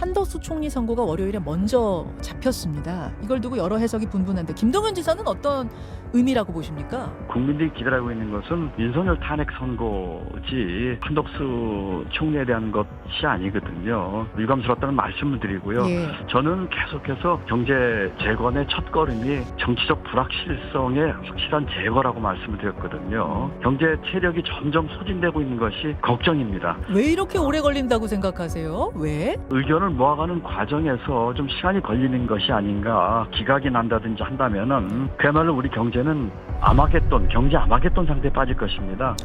한덕수 총리 선고가 월요일에 먼저 잡혔습니다. 이걸 두고 여러 해석이 분분한데 김동연 지사는 어떤 의미라고 보십니까? 국민들이 기다리고 있는 것은 윤석열 탄핵 선고지 한덕수 총리에 대한 것이 아니거든요. 유감스럽다는 말씀을 드리고요. 예. 저는 계속해서 경제 재건의 첫 걸음이 정치적 불확실성의 확실한 제거라고 말씀을 드렸거든요. 경제 체력이 점점 소진되고 있는 것이 걱정입니다. 왜 이렇게 오래 걸린다고 생각하세요? 왜? 의견을 모아가는 과정에서 좀 시간이 걸리는 것이 아닌가 기각이 난다든지 한다면은 그야말로 우리 경제는 아마겟돈 경제 아마겟돈 상태에 빠질 것입니다.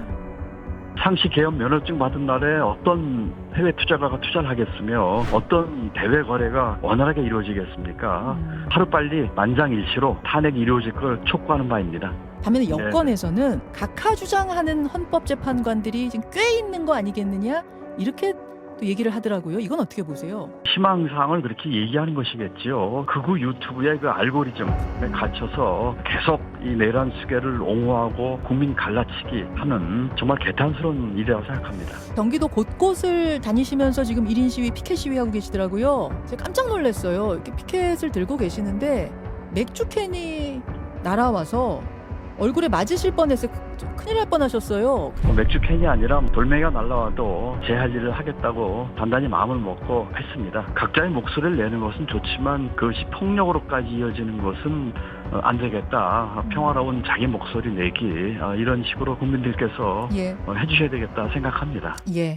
상시 개업 면허증 받은 날에 어떤 해외 투자가가 투자를 하겠으며 어떤 대외 거래가 원활하게 이루어지겠습니까? 음. 하루빨리 만장일치로 탄핵이 이루어질 걸 촉구하는 바입니다. 반면에 네. 여권에서는 각하 주장하는 헌법재판관들이 지금 꽤 있는 거 아니겠느냐 이렇게 또 얘기를 하더라고요. 이건 어떻게 보세요? 희망사항을 그렇게 얘기하는 것이겠지요. 극우 유튜브의 그 알고리즘에 갇혀서 계속 이 내란 수계를 옹호하고 국민 갈라치기 하는 정말 개탄스러운 일이라고 생각합니다. 경기도 곳곳을 다니시면서 지금 1인 시위, 피켓 시위하고 계시더라고요. 제가 깜짝 놀랐어요. 이렇게 피켓을 들고 계시는데 맥주 캔이 날아와서 얼굴에 맞으실 뻔했어요. 좀 큰일 날 뻔하셨어요. 뭐 맥주 캔이 아니라 돌멩이가 날라와도 제 할 일을 하겠다고 단단히 마음을 먹고 했습니다. 각자의 목소리를 내는 것은 좋지만 그것이 폭력으로까지 이어지는 것은 어, 안 되겠다. 평화로운 자기 목소리 내기 어, 이런 식으로 국민들께서 예, 어, 해주셔야 되겠다 생각합니다. 예.